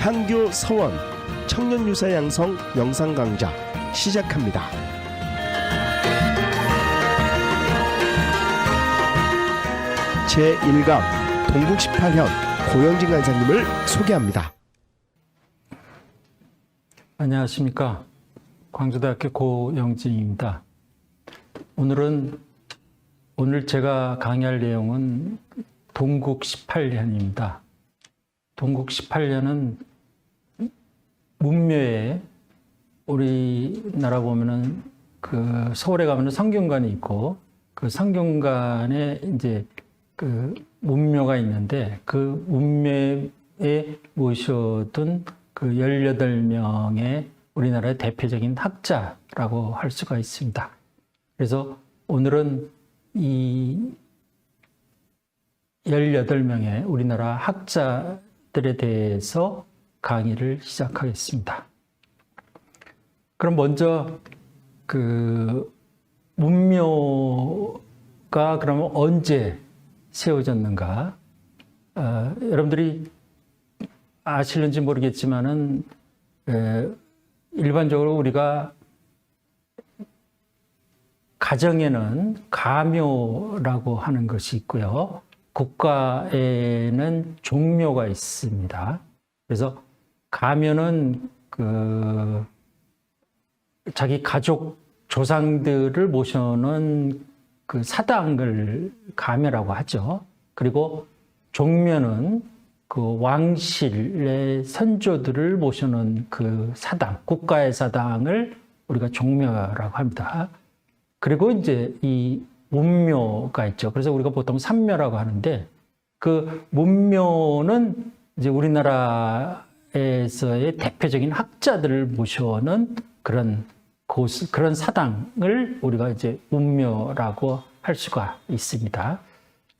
향교 서원 청년 유사 양성 영상 강좌 시작합니다. 제 1강 동국 18현 고영진 간사님을 소개합니다. 안녕하십니까. 광주대학교 고영진입니다. 오늘은 오늘 제가 강의할 내용은 동국 18년입니다. 동국 18년은 문묘에 우리나라 보면은 그 서울에 가면은 성균관이 있고 그 성균관에 이제 그 문묘가 있는데 그 문묘에 모셔둔 그 18명의 우리나라의 대표적인 학자라고 할 수가 있습니다. 그래서 오늘은 이 18명의 우리나라 학자들에 대해서 강의를 시작하겠습니다. 그럼 먼저 그 문묘가 그러면 언제 세워졌는가? 어, 여러분들이 아실는지 모르겠지만은 에, 일반적으로 우리가 가정에는 가묘라고 하는 것이 있고요. 국가에는 종묘가 있습니다. 그래서 가묘는 그 자기 가족 조상들을 모셔놓은 그 사당을 가묘라고 하죠. 그리고 종묘는 그 왕실의 선조들을 모셔놓은 그 사당, 국가의 사당을 우리가 종묘라고 합니다. 그리고 이제 이 문묘가 있죠. 그래서 우리가 보통 삼묘라고 하는데 그 문묘는 이제 우리나라 에서의 대표적인 학자들을 모셔놓은 그런 곳, 그런 사당을 우리가 이제 문묘라고 할 수가 있습니다.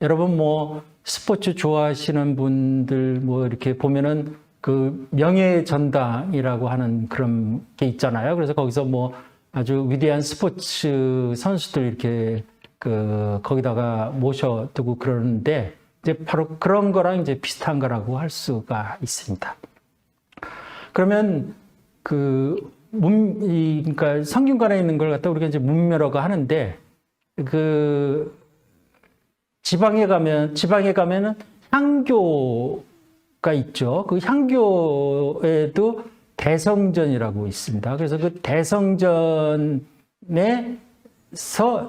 여러분 뭐 스포츠 좋아하시는 분들 뭐 이렇게 보면은 그 명예 전당이라고 하는 그런 게 있잖아요. 그래서 거기서 뭐 아주 위대한 스포츠 선수들 이렇게 그 거기다가 모셔두고 그러는데 이제 바로 그런 거랑 이제 비슷한 거라고 할 수가 있습니다. 그러면 그 문, 이, 그러니까 성균관에 있는 걸 갖다 우리가 이제 문묘라고 하는데 그 지방에 가면 지방에 가면은 향교가 있죠. 그 향교에도 대성전이라고 있습니다. 그래서 그 대성전에서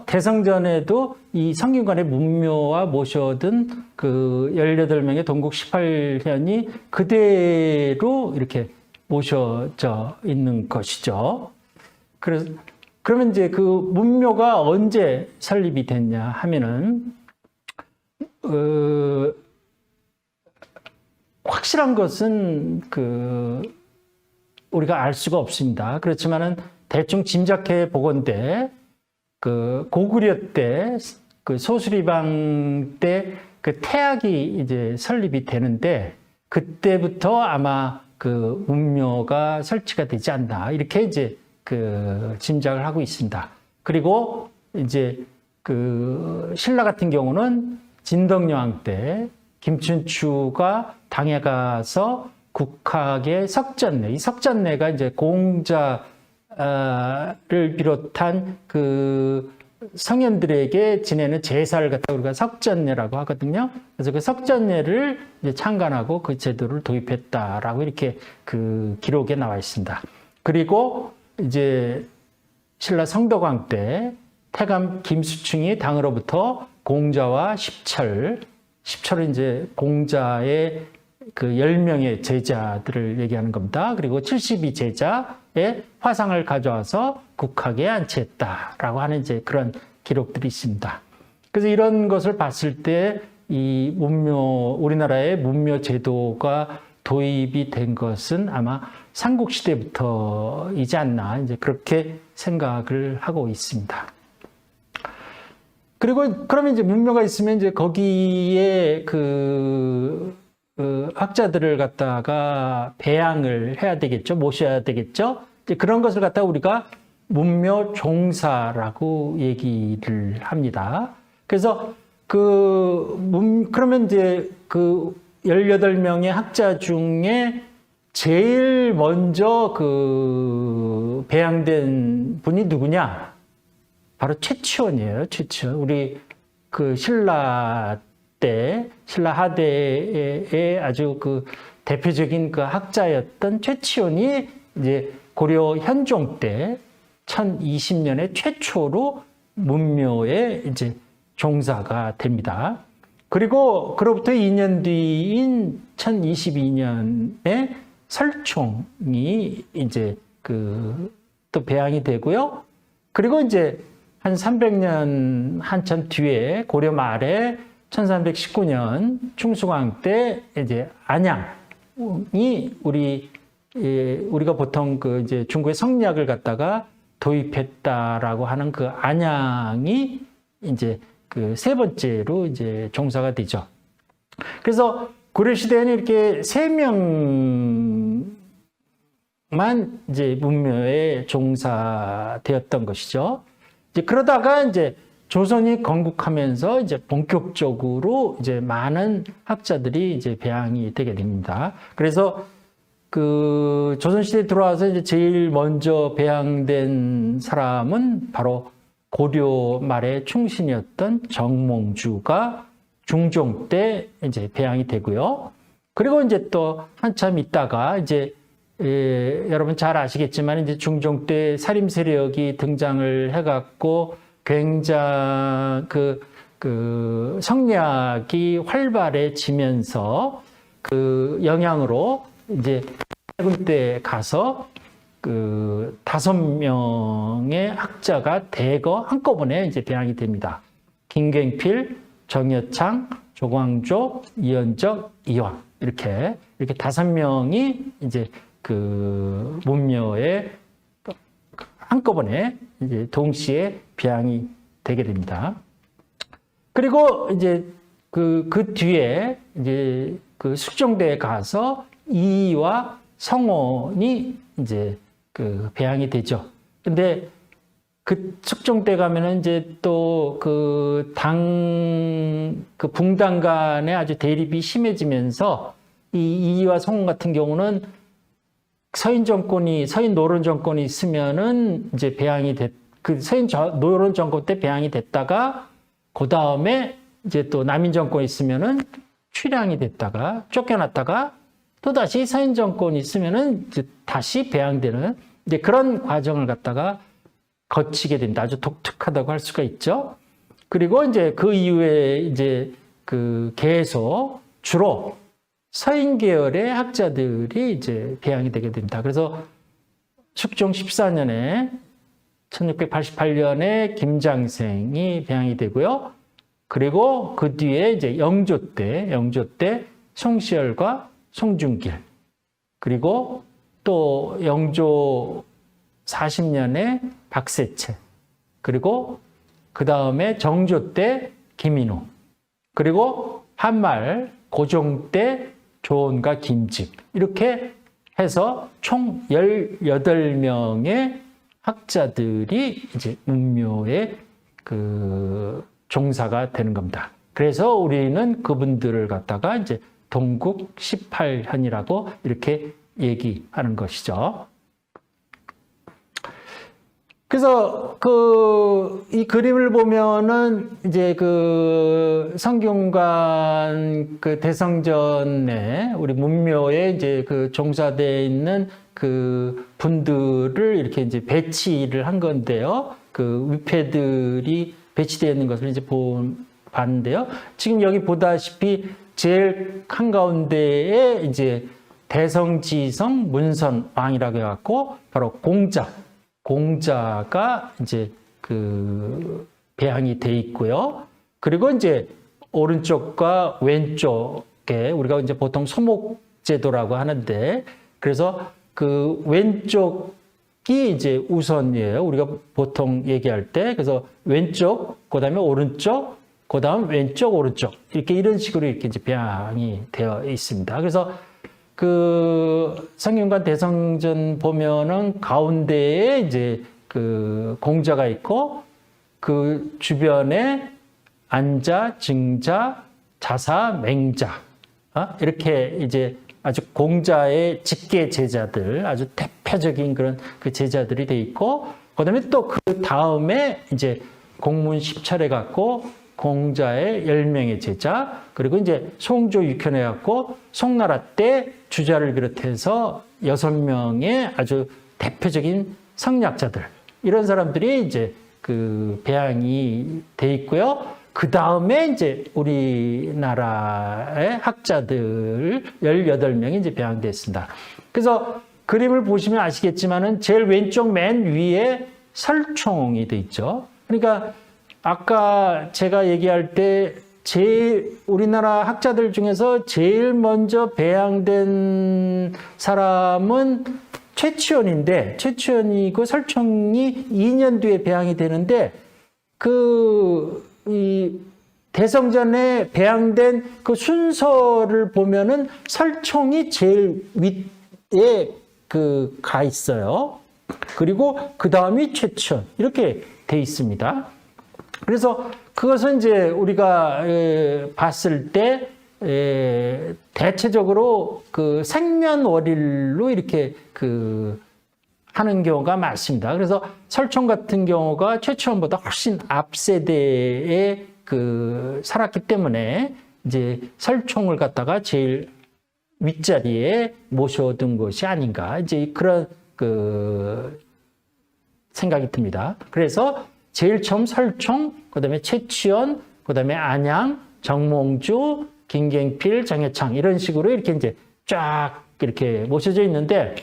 대성전에도 이 성균관의 문묘와 모셔둔 그 18명의 동국 18현이 그대로 이렇게 모셔져 있는 것이죠. 그래서 그러면 이제 그 문묘가 언제 설립이 됐냐 하면은 어, 확실한 것은 그 우리가 알 수가 없습니다. 그렇지만은 대충 짐작해 보건대 그 고구려 때 그 소수리방 때 그 태학이 이제 설립이 되는데 그때부터 아마 그 문묘가 설치가 되지 않나 이렇게 이제 그 짐작을 하고 있습니다. 그리고 이제 그 신라 같은 경우는 진덕여왕 때 김춘추가 당에 가서 국학의 석전례, 이 석전례가 이제 공자를 비롯한 그 성현들에게 지내는 제사를 갖다 우리가 석전례라고 하거든요. 그래서 그 석전례를 창간하고 그 제도를 도입했다라고 이렇게 그 기록에 나와 있습니다. 그리고 이제 신라 성덕왕 때 태감 김수충이 당으로부터 공자와 십철, 십철은 이제 공자의 그 10명의 제자들을 얘기하는 겁니다. 그리고 72 제자의 화상을 가져와서 국학에 안치했다라고 하는 이제 그런 기록들이 있습니다. 그래서 이런 것을 봤을 때 이 문묘, 우리나라의 문묘 제도가 도입이 된 것은 아마 삼국시대부터이지 않나, 이제 그렇게 생각을 하고 있습니다. 그리고 그러면 이제 문묘가 있으면 이제 거기에 그, 그 학자들을 갖다가 배양을 해야 되겠죠. 모셔야 되겠죠. 그런 것을 갖다가 우리가 문묘 종사라고 얘기를 합니다. 그래서 그 문, 그러면 이제 그 18명의 학자 중에 제일 먼저 그 배양된 분이 누구냐? 바로 최치원이에요. 최치원. 우리 그 신라 때 신라 하대의 아주 그 대표적인 그 학자였던 최치원이 이제 고려 현종 때 1020년에 최초로 문묘에 이제 종사가 됩니다. 그리고 그로부터 2년 뒤인 1022년에 설총이 이제 그 또 배양이 되고요. 그리고 이제 한 300년 한참 뒤에 고려 말에 1319년 충수광 때 이제 안양이 우리 예, 우리가 보통 그 이제 중국의 성리학을 갖다가 도입했다라고 하는 그 안양이 이제 그 세 번째로 이제 종사가 되죠. 그래서 고려 시대에는 이렇게 세 명만 이제 문묘에 종사되었던 것이죠. 이제 그러다가 이제 조선이 건국하면서 이제 본격적으로 이제 많은 학자들이 이제 배양이 되게 됩니다. 그래서 그 조선시대에 들어와서 이제 제일 먼저 배양된 사람은 바로 고려 말의 충신이었던 정몽주가 중종 때 이제 배양이 되고요. 그리고 이제 또 한참 있다가 이제 예, 여러분 잘 아시겠지만 이제 중종 때 살림 세력이 등장을 해갖고 굉장히 그, 그 성리학이 활발해지면서 그 영향으로 이제 때 가서 그 다섯 명의 학자가 대거 한꺼번에 이제 배양이 됩니다. 김갱필, 정여창, 조광조, 이현적, 이왕 이렇게 이렇게 다섯 명이 이제 그 문묘에 한꺼번에 이제 동시에 배양이 되게 됩니다. 그리고 이제 그, 그 뒤에 이제 그 숙종대에 가서 이와 성원이 이제 그 배양이 되죠. 근데 그 숙종대 가면은 이제 또 그 당, 그 붕당 간에 아주 대립이 심해지면서 이 이와 성원 같은 경우는 서인 정권이, 서인 노론 정권이 있으면은 이제 배양이 됐, 그 서인 저- 노론 정권 때 배양이 됐다가 그 다음에 이제 또 남인 정권이 있으면은 출양이 됐다가 쫓겨났다가 또 다시 서인 정권이 있으면은 이제 다시 배양되는 이제 그런 과정을 갖다가 거치게 됩니다. 아주 독특하다고 할 수가 있죠. 그리고 이제 그 이후에 이제 그 계속 주로 서인 계열의 학자들이 이제 배양이 되게 됩니다. 그래서 숙종 14년에 1688년에 김장생이 배양이 되고요. 그리고 그 뒤에 이제 영조 때, 영조 때 송시열과 송중길. 그리고 또 영조 40년에 박세채. 그리고 그 다음에 정조 때 김인호. 그리고 한말 고종 때 조원과 김집. 이렇게 해서 총 18명의 학자들이 이제 문묘에 그 종사가 되는 겁니다. 그래서 우리는 그분들을 갖다가 이제 동국 18현이라고 이렇게 얘기하는 것이죠. 그래서 그 이 그림을 보면은 이제 그 성균관 그 대성전에 우리 문묘에 이제 그 종사되어 있는 그 분들을 이렇게 이제 배치를 한 건데요. 그 위패들이 배치되어 있는 것을 이제 본 봤는데요. 지금 여기 보다시피 제일 한가운데에 이제 대성지성 문선 왕이라고 해갖고 바로 공자 공자가 이제 그 배양이 돼 있고요. 그리고 이제 오른쪽과 왼쪽에 우리가 이제 보통 소목제도라고 하는데 그래서 그 왼쪽이 이제 우선이에요. 우리가 보통 얘기할 때 그래서 왼쪽 그다음에 오른쪽 그다음 왼쪽 오른쪽 이렇게 이런 식으로 이렇게 이제 배양이 되어 있습니다. 그래서 그 성균관 대성전 보면은 가운데에 이제 그 공자가 있고 그 주변에 안자, 증자, 자사, 맹자 어? 이렇게 이제 아주 공자의 직계 제자들, 아주 대표적인 그런 그 제자들이 돼 있고, 그다음에 또 그 다음에 이제 공문 10차례 갖고 공자의 10명의 제자, 그리고 이제 송조 육현에 갖고 송나라 때 주자를 비롯해서 6명의 아주 대표적인 성략자들, 이런 사람들이 이제 그 배양이 돼 있고요. 그 다음에 이제 우리나라의 학자들 18명이 이제 배양됐습니다. 그래서 그림을 보시면 아시겠지만은 제일 왼쪽 맨 위에 설총이 돼 있죠. 그러니까 아까 제가 얘기할 때 제일 우리나라 학자들 중에서 제일 먼저 배양된 사람은 최치원인데 최치원이고 설총이 2년 뒤에 배양이 되는데 그 이 대성전에 배양된 그 순서를 보면은 설총이 제일 윗에 그 가 있어요. 그리고 그 다음이 최치원 이렇게 돼 있습니다. 그래서 그것은 이제 우리가 에, 봤을 때 에, 대체적으로 그 생면월일로 이렇게 그 하는 경우가 많습니다. 그래서 설총 같은 경우가 최초원보다 훨씬 앞 세대에 그 살았기 때문에 이제 설총을 갖다가 제일 윗자리에 모셔둔 것이 아닌가 이제 그런 그 생각이 듭니다. 그래서 제일 처음 설총, 그 다음에 최치원, 그 다음에 안양, 정몽주, 김갱필, 정해창 이런 식으로 이렇게 이제 쫙 이렇게 모셔져 있는데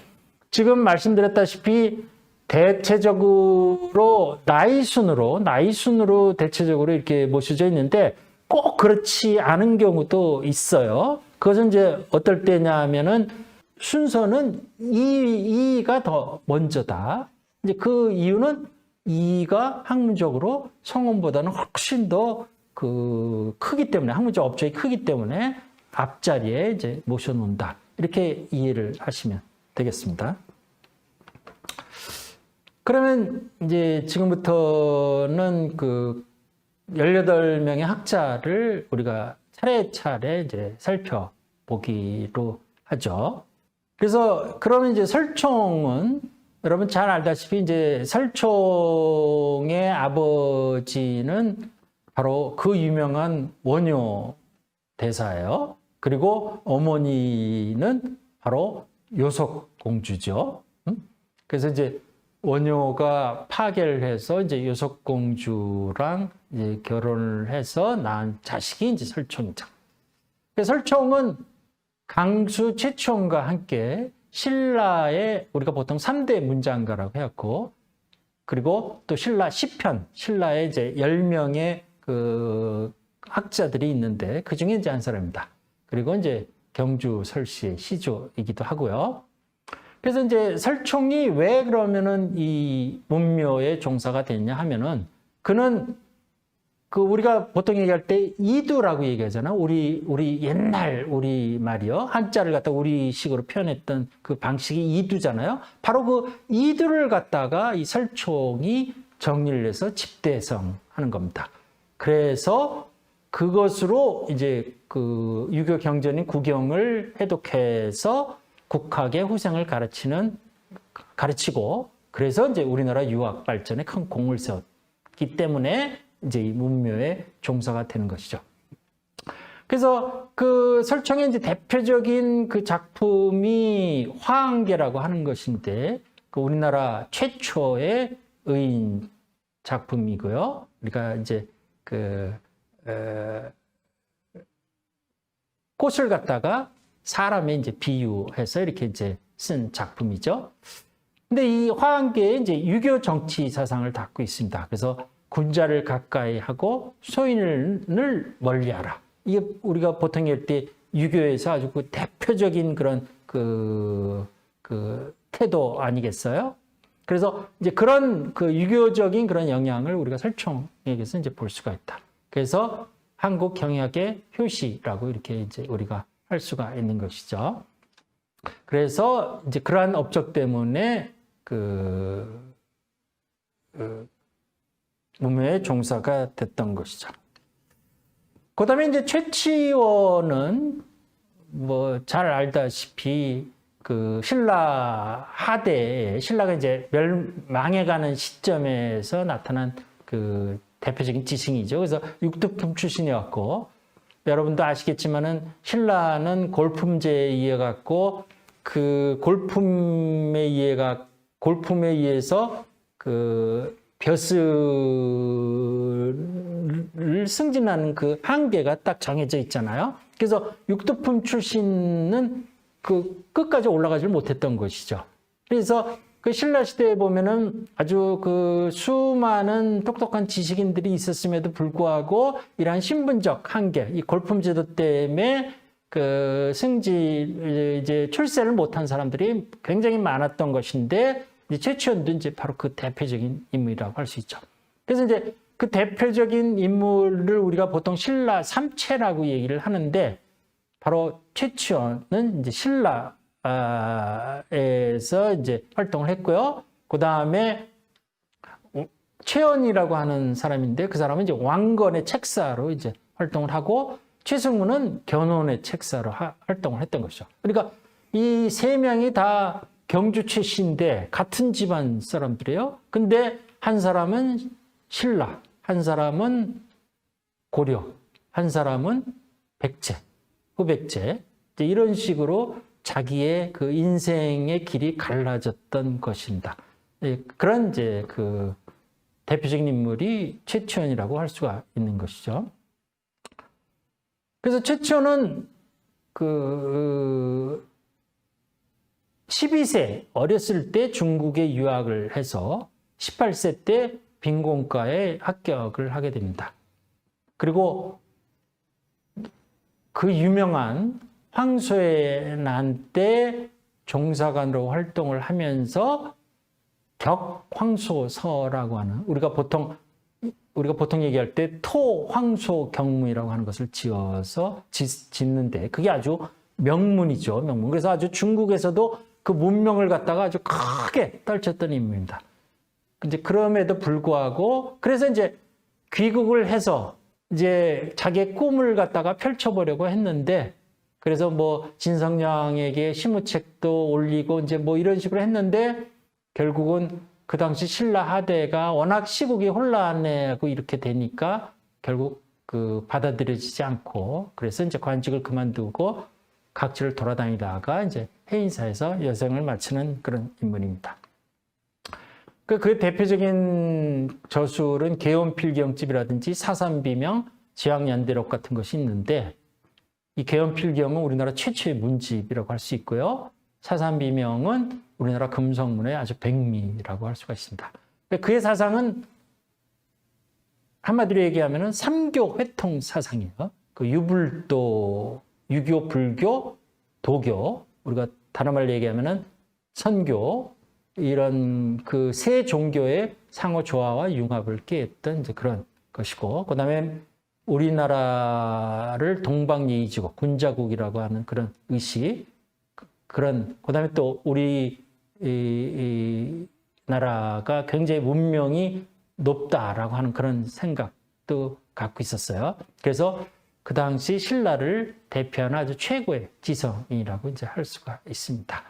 지금 말씀드렸다시피 대체적으로 나이 순으로 나이 순으로 대체적으로 이렇게 모셔져 있는데 꼭 그렇지 않은 경우도 있어요. 그것은 이제 어떨 때냐 하면은 순서는 이, 이가 더 먼저다. 이제 그 이유는 이가 학문적으로 성원보다는 훨씬 더 그 크기 때문에 학문적 업적이 크기 때문에 앞자리에 이제 모셔놓는다. 이렇게 이해를 하시면 되겠습니다. 그러면 이제 지금부터는 그 18명의 학자를 우리가 차례차례 이제 살펴보기로 하죠. 그래서 그러면 이제 설총은 여러분 잘 알다시피 이제 설총의 아버지는 바로 그 유명한 원효 대사예요. 그리고 어머니는 바로 요속 공주죠. 음? 그래서 이제 원효가 파괴를 해서 이제 요속 공주랑 이제 결혼을 해서 낳은 자식이 이제 설총이죠. 그래서 설총은 강수 최총과 함께 신라의 우리가 보통 3대 문장가라고 해갖고 그리고 또 신라 시편, 신라의 이제 10명의 그 학자들이 있는데 그 중에 이제 한 사람입니다. 그리고 이제 경주 설씨의 시조이기도 하고요. 그래서 이제 설총이 왜 그러면은 이 문묘의 종사가 됐냐 하면은 그는 그 우리가 보통 얘기할 때 이두라고 얘기하잖아. 우리 우리 옛날 우리 말이요. 한자를 갖다 우리식으로 표현했던 그 방식이 이두잖아요. 바로 그 이두를 갖다가 이 설총이 정리를 해서 집대성 하는 겁니다. 그래서 그것으로 이제 그 유교 경전인 구경을 해독해서 국학의 후생을 가르치는 가르치고 그래서 이제 우리나라 유학 발전에 큰 공을 세웠기 때문에 이제 이 문묘의 종사가 되는 것이죠. 그래서 그 설청의 이제 대표적인 그 작품이 화한계라고 하는 것인데 그 우리나라 최초의 의인 작품이고요. 우리가 이제 그 에, 꽃을 갖다가 사람의 이제 비유해서 이렇게 이제 쓴 작품이죠. 근데 이 화한계에 이제 유교 정치 사상을 담고 있습니다. 그래서 군자를 가까이 하고 소인을 멀리하라. 이게 우리가 보통 할때 유교에서 아주 그 대표적인 그런 그, 그 태도 아니겠어요? 그래서 이제 그런 그 유교적인 그런 영향을 우리가 설총에게서 이제 볼 수가 있다. 그래서 한국 경약의 효시라고 이렇게 이제 우리가 할 수가 있는 것이죠. 그래서 이제 그러한 업적 때문에 그, 그 문명의 종사가 됐던 것이죠. 그 다음에 이제 최치원은 뭐 잘 알다시피 그 신라 하대 신라가 이제 멸망해가는 시점에서 나타난 그 대표적인 지승이죠. 그래서 육두품 출신이었고 여러분도 아시겠지만은 신라는 골품제에 의해 갖고 그 골품에 의해 가 골품에 의해서 그 벼슬을 승진하는 그 한계가 딱 정해져 있잖아요. 그래서 육두품 출신은 그 끝까지 올라가질 못했던 것이죠. 그래서 그 신라 시대에 보면은 아주 그 수많은 똑똑한 지식인들이 있었음에도 불구하고 이러한 신분적 한계, 이 골품 제도 때문에 그 승지 이제 출세를 못한 사람들이 굉장히 많았던 것인데 최치원도 이제 바로 그 대표적인 인물이라고 할 수 있죠. 그래서 이제 그 대표적인 인물을 우리가 보통 신라 삼체라고 얘기를 하는데 바로 최치원은 이제 신라에서 이제 활동을 했고요. 그 다음에 최연이라고 하는 사람인데 그 사람은 이제 왕건의 책사로 이제 활동을 하고 최승무는 견훤의 책사로 하- 활동을 했던 것이죠. 그러니까 이 세 명이 다 경주 최씨인데 같은 집안 사람들이에요. 근데 한 사람은 신라, 한 사람은 고려, 한 사람은 백제, 후백제 이런 식으로 자기의 그 인생의 길이 갈라졌던 것입니다. 예, 그런 이제 그 대표적인 인물이 최치원이라고 할 수가 있는 것이죠. 그래서 최치원은 그 12세 어렸을 때 중국에 유학을 해서 18세 때 빈곤과에 합격을 하게 됩니다. 그리고 그 유명한 황소의 난때 종사관으로 활동을 하면서 격황소서라고 하는 우리가 보통 우리가 보통 얘기할 때 토황소 경문이라고 하는 것을 지어서 짓, 짓는데 그게 아주 명문이죠 명문 그래서 아주 중국에서도 그 문명을 갖다가 아주 크게 떨쳤던 인물입니다. 이제 그럼에도 불구하고 그래서 이제 귀국을 해서 이제 자기의 꿈을 갖다가 펼쳐보려고 했는데 그래서 뭐 진성량에게 시무책도 올리고 이제 뭐 이런 식으로 했는데 결국은 그 당시 신라 하대가 워낙 시국이 혼란하고 이렇게 되니까 결국 그 받아들여지지 않고 그래서 이제 관직을 그만두고 각지를 돌아다니다가 이제 해인사에서 여생을 마치는 그런 인물입니다. 그, 그 대표적인 저술은 개원필경집이라든지 사삼비명, 지학연대록 같은 것이 있는데 이 개원필경은 우리나라 최초의 문집이라고 할 수 있고요. 사삼비명은 우리나라 금성문의 아주 백미라고 할 수가 있습니다. 그의 사상은 한마디로 얘기하면 삼교 회통 사상이에요. 그 유불도, 유교, 불교, 도교, 우리가 다른 말로 얘기하면 선교, 이런 그 세 종교의 상호 조화와 융합을 꾀했던 이제 그런 것이고, 그 다음에 우리나라를 동방예의지국, 군자국이라고 하는 그런 의식, 그- 그런, 그 다음에 또 우리 이, 이 나라가 굉장히 문명이 높다라고 하는 그런 생각도 갖고 있었어요. 그래서 그 당시 신라를 대표하는 아주 최고의 지성이라고 이제 할 수가 있습니다.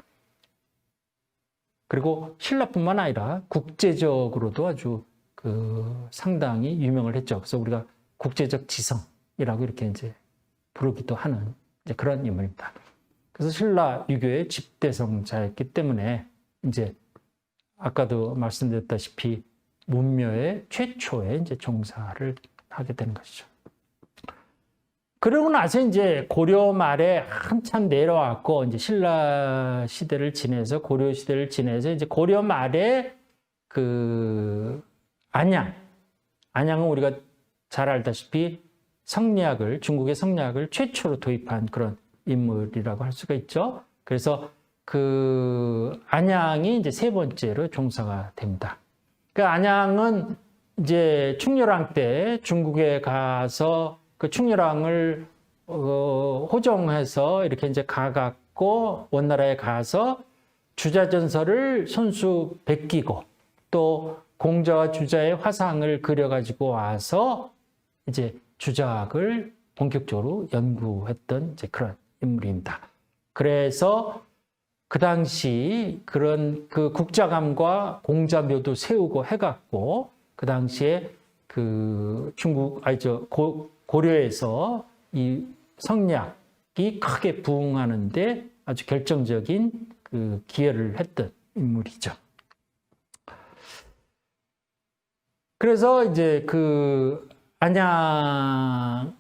그리고 신라뿐만 아니라 국제적으로도 아주 그 상당히 유명을 했죠. 그래서 우리가 국제적 지성이라고 이렇게 이제 부르기도 하는 이제 그런 인물입니다. 그래서 신라 유교의 집대성자였기 때문에 이제 아까도 말씀드렸다시피 문묘의 최초의 이제 종사를 하게 되는 것이죠. 그러고 나서 이제 고려 말에 한참 내려왔고 이제 신라 시대를 지내서 고려 시대를 지내서 이제 고려 말에 그 안양 안양은 우리가 잘 알다시피 성리학을 중국의 성리학을 최초로 도입한 그런 인물이라고 할 수가 있죠. 그래서 그 안양이 이제 세 번째로 종사가 됩니다. 그 안양은 이제 충렬왕 때 중국에 가서 그 충렬왕을 어, 호정해서 이렇게 이제 가갖고 원나라에 가서 주자전설을 손수 베끼고 또 공자와 주자의 화상을 그려가지고 와서 이제 주작을 본격적으로 연구했던 이제 그런 인물입니다. 그래서 그 당시 그런 그 국자감과 공자묘도 세우고 해갖고 그 당시에 그 중국 아니 저 고, 고려에서 이 성략이 크게 부흥하는데 아주 결정적인 그 기여를 했던 인물이죠. 그래서 이제 그 안양은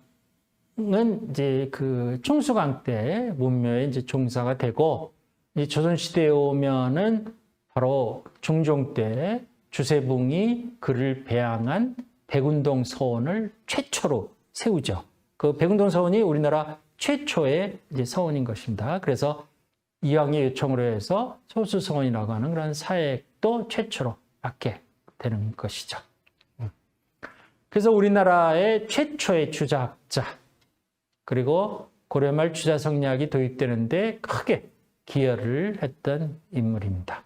이제 그 충수강 때 문묘에 이제 종사가 되고 이 조선 시대에 오면은 바로 중종 때 주세붕이 그를 배양한 백운동 서원을 최초로 세우죠. 그 백운동 서원이 우리나라 최초의 이제 서원인 것입니다. 그래서 이왕의 요청으로 해서 소수 서원이라고 하는 그런 사액도 최초로 받게 되는 것이죠. 그래서 우리나라의 최초의 주자학자 그리고 고려말 주자 성리학이 도입되는데 크게 기여를 했던 인물입니다.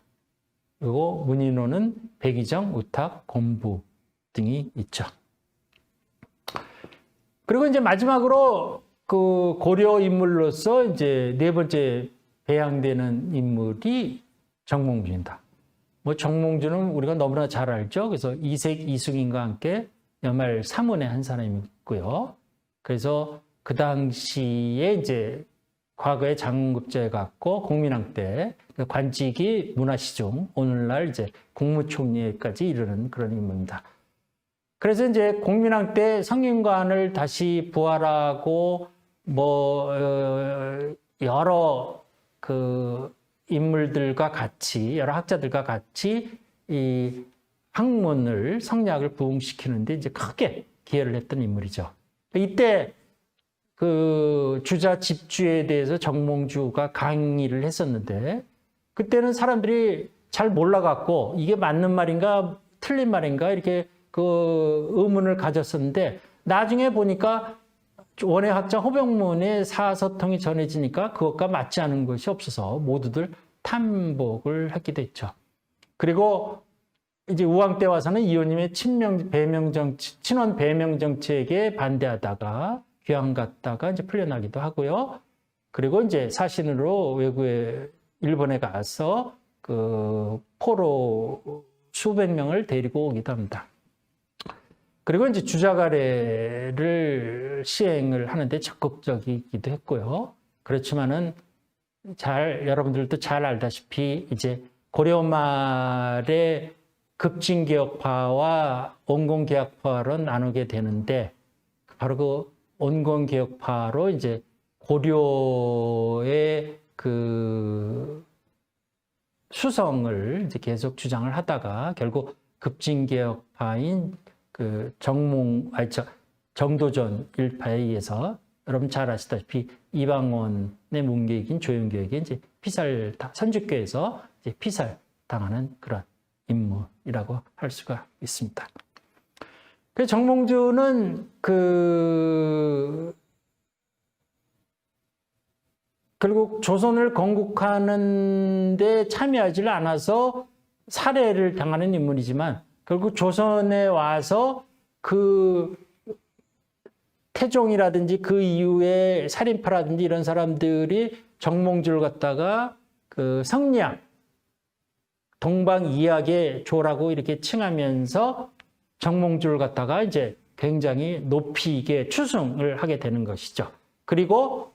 그리고 문인호는 백이정, 우탁, 곰부 등이 있죠. 그리고 이제 마지막으로 그 고려 인물로서 이제 네 번째 배양되는 인물이 정몽주입니다. 뭐 정몽주는 우리가 너무나 잘 알죠. 그래서 이색 이승인과 함께 연말 사문의 한 사람이고요. 그래서 그 당시에 이제 과거에 장급제 갖고 공민왕 때 관직이 문화시중 오늘날 이제 국무총리까지 이르는 그런 인물입니다. 그래서 이제 공민왕 때 성균관을 다시 부활하고 뭐 어, 여러 그 인물들과 같이 여러 학자들과 같이 이 학문을 성리학을 부흥시키는데 이제 크게 기여를 했던 인물이죠. 이때 그 주자 집주에 대해서 정몽주가 강의를 했었는데 그때는 사람들이 잘 몰라갖고 이게 맞는 말인가 틀린 말인가 이렇게 그 의문을 가졌었는데 나중에 보니까 원해학자 호병문의 사서통이 전해지니까 그것과 맞지 않은 것이 없어서 모두들 탐복을 했게 됐죠. 그리고 이제 우왕 때 와서는 이호님의 친명 배명 정치, 친원 배명 정책에 반대하다가 귀양 갔다가 이제 풀려나기도 하고요. 그리고 이제 사신으로 외국에 일본에 가서 그 포로 수백 명을 데리고 오기도 합니다. 그리고 이제 주자가래를 시행을 하는데 적극적이기도 했고요. 그렇지만은 잘 여러분들도 잘 알다시피 이제 고려 말의 급진개혁파와 온건개혁파로 나누게 되는데 바로 그 온건개혁파로 이제 고려의 그 수성을 이제 계속 주장을 하다가 결국 급진개혁파인 그 정몽 아니 저 정도전 일파에 의해서 여러분 잘 아시다시피 이방원의 문계이긴 조영교에게 이제 피살 선주교에서 이제 피살 당하는 그런 인물이라고 할 수가 있습니다. 그 정몽주는 그 결국 조선을 건국하는 데 참여하지 않아서 살해를 당하는 인물이지만 결국 조선에 와서 그 태종이라든지 그 이후에 살인파라든지 이런 사람들이 정몽주를 갖다가 그 성리학 동방 이학의 조라고 이렇게 칭하면서 정몽주를 갖다가 이제 굉장히 높이게 추승을 하게 되는 것이죠. 그리고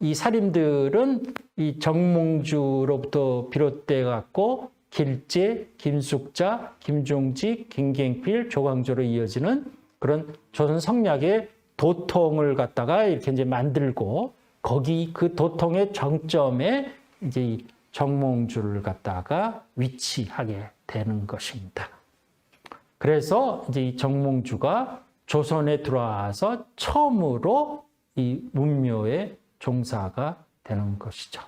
이 살인들은 이 정몽주로부터 비롯돼 갖고 길제, 김숙자, 김종직, 김갱필, 조광조로 이어지는 그런 조선 성략의 도통을 갖다가 이렇게 이제 만들고 거기 그 도통의 정점에 이제 이 정몽주를 갖다가 위치하게 되는 것입니다. 그래서 이제 이 정몽주가 조선에 들어와서 처음으로 이 문묘의 종사가 되는 것이죠.